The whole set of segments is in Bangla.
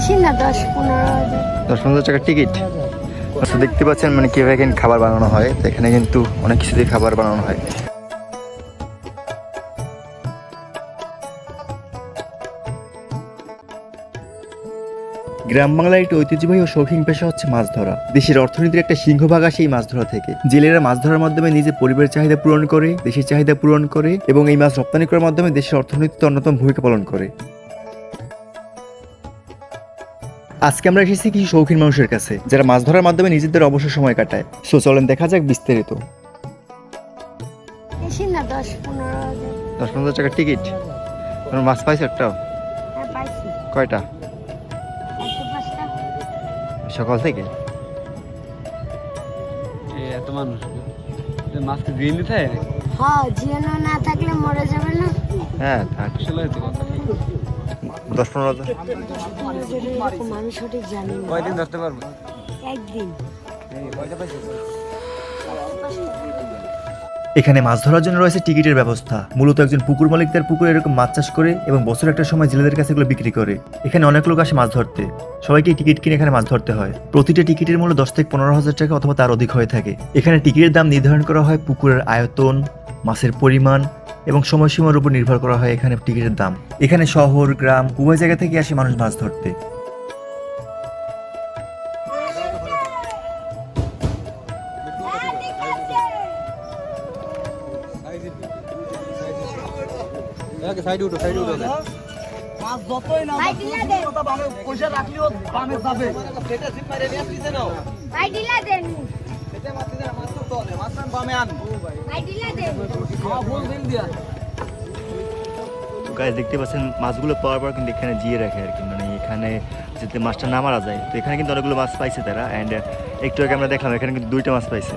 বেশি না দশ পনেরো হাজার। দশ পনেরো টাকার টিকিট আচ্ছা দেখতে পাচ্ছেন মানে কীভাবে এখানে খাবার বানানো হয়। তো এখানে কিন্তু অনেক কিছু দিয়ে খাবার বানানো হয়। গ্রাম বাংলার একটি ঐতিহ্যবাহী ও শৌখিন পেশা হচ্ছে মাছ ধরা। দেশের অর্থনীতির একটা সিংহভাগ আসে এই মাছ ধরা থেকে। জেলেরা মাছ ধরার মাধ্যমে নিজের পরিবারের চাহিদা পূরণ করে দেশের চাহিদা পূরণ করে এবং এই মাছ রপ্তানি করার মাধ্যমে দেশের অর্থনীতিতে অন্যতম ভূমিকা পালন করে। আজকে আমরা এসেছি কিছু শৌখিন মানুষের কাছে যারা মাছ ধরার মাধ্যমে নিজেদের অবসর সময় কাটায়। সো চলেন দেখা যাক বিস্তারিত। দশ পনেরো হাজার। টাকার টিকিট মাছ পাইছো একটাও হ্যাঁ কয়টা? সকাল থেকে? এত মানুষ। মাছকে দিয়ে নিতে হয় হ্যাঁ জিয়ানো না থাকলে মরে যাবে না। হ্যাঁ কথা। দশ পনেরো হাজার। এরকম সঠিক জানি কয়দিন ধরতে পারব? একদিন এখানে মাছ ধরার জন্য রয়েছে টিকিটের ব্যবস্থা। মূলত একজন পুকুর মালিক তার পুকুরে এরকম মাছ চাষ করে এবং বছর একটা সময় জেলেদের কাছে এগুলো বিক্রি করে। এখানে অনেক লোক আসে মাছ ধরতে। সবাইকে টিকিট কিনে এখানে মাছ ধরতে হয়। প্রতিটা টিকিটের মূল্য দশ থেকে পনেরো হাজার টাকা অথবা তার অধিক হয়ে থাকে। এখানে টিকিটের দাম নির্ধারণ করা হয় পুকুরের আয়তন মাছের পরিমাণ এবং সময়সীমার উপর নির্ভর করা হয় এখানে টিকিটের দাম। এখানে শহর গ্রাম উভয় জায়গা থেকে আসে মানুষ মাছ ধরতে। সাইড উঠো সাইড উঠো ভাই ডিলা দেন ভাই ডিলা দেন ভাই ডিলা দেন তো গাছ দেখতে পাচ্ছেন, মাছগুলো পাওয়ার পর কিন্তু এখানে জিয়ে রাখে আর কি। মানে এখানে যাতে মাছটা না মারা যায়। তো এখানে কিন্তু অনেকগুলো মাছ পাইছে তারা। অ্যান্ড একটু আগে আমরা দেখলাম, এখানে কিন্তু দুইটা মাছ পাইছে।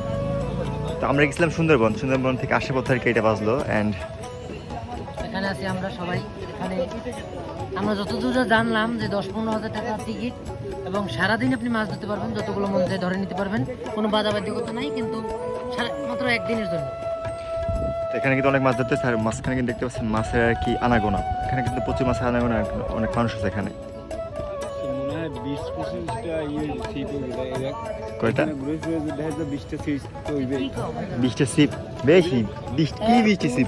তো আমরা গেছিলাম সুন্দরবন। সুন্দরবন থেকে আসে পথে আর কি এটা বাজলো অ্যান্ড এখানে আছি আমরা সবাই। এখানে আমরা যতদূর জানলাম যে দশ পনেরো হাজার টাকার টিকিট এবং সারাদিন আপনি মাছ ধরতে পারবেন, যতগুলো মন ধরে নিতে পারবেন। কোনো বাধা বাধ্যকতা নাই, কিন্তু মাত্র একদিনের জন্য। এখানে কিন্তু অনেক মাছ ধরতেছে আর মাঝখানে কিন্তু দেখতে পাচ্ছেন মাছের আর কি আনাগোনা। এখানে কিন্তু প্রচুর মাছের আনাগোনা অনেক মানুষ আছে এখানে। ইয়ে কয়টা? বিশটা সিপ বেশি? কি বিশটি সিপ।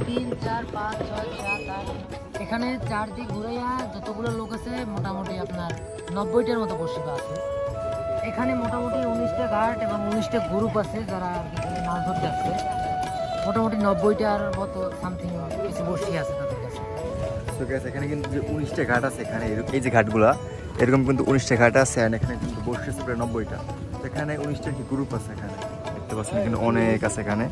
এখানে চারদিক ঘুরাইয়া যতগুলো লোক আছে মোটামুটি আপনার নব্বইটার মতো বসিবা আছে। এখানে মোটামুটি উনিশটা ঘাট এবং উনিশটা গ্রুপ আছে যারা মাছ ধরতে আসছে। মোটামুটি নব্বইটার মতো সামথিং কিছু বসি আছে এখানে কিন্তু যে উনিশটা ঘাট আছে এখানে এই যে ঘাটগুলা, এরকম কিন্তু উনিশটা ঘাট এখানে কিন্তু বসে আছে নব্বইটা। এখানে উনিশটা কি গ্রুপ আছে এখানে? দেখতে পাচ্ছেন অনেক আছে এখানে।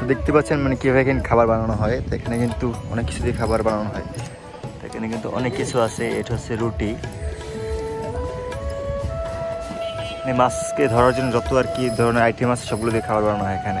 তো দেখতে পাচ্ছেন মানে কীভাবে এখানে খাবার বানানো হয়। তো এখানে কিন্তু অনেক কিছু দিয়ে খাবার বানানো হয়। তো এখানে কিন্তু অনেক কিছু আছে। এটা হচ্ছে রুটি। মানে মাছকে ধরার জন্য যত আর কি ধরনের আইটেম আছে, সবগুলো দিয়ে খাবার বানানো হয় এখানে।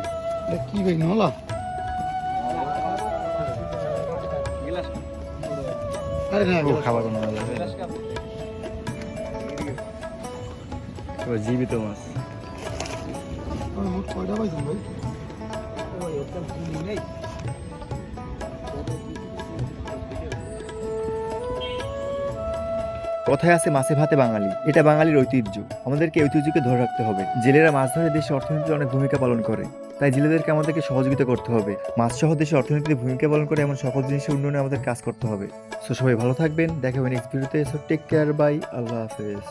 এটা কি ভাই নলা? আরে না খাবার বানানো যাবে এবার জীবিত মাছ। কয়টা পাইছেন ভাই? কথায় আছে মাছে ভাতে বাঙালি। এটা বাঙালির ঐতিহ্য। আমাদেরকে ঐতিহ্যকে ধরে রাখতে হবে। জেলেরা মাছ ধরে দেশে অর্থনীতিতে অনেক ভূমিকা পালন করে। তাই জেলেদেরকে আমাদেরকে সহযোগিতা করতে হবে। মাছ সহ দেশের অর্থনীতির ভূমিকা পালন করে এমন সকল জিনিসের উন্নয়নে আমাদের কাজ করতে হবে। সো সবাই ভালো থাকবেন, দেখা হবে সো টেক কেয়ার বাই আল্লাহ হাফেজ।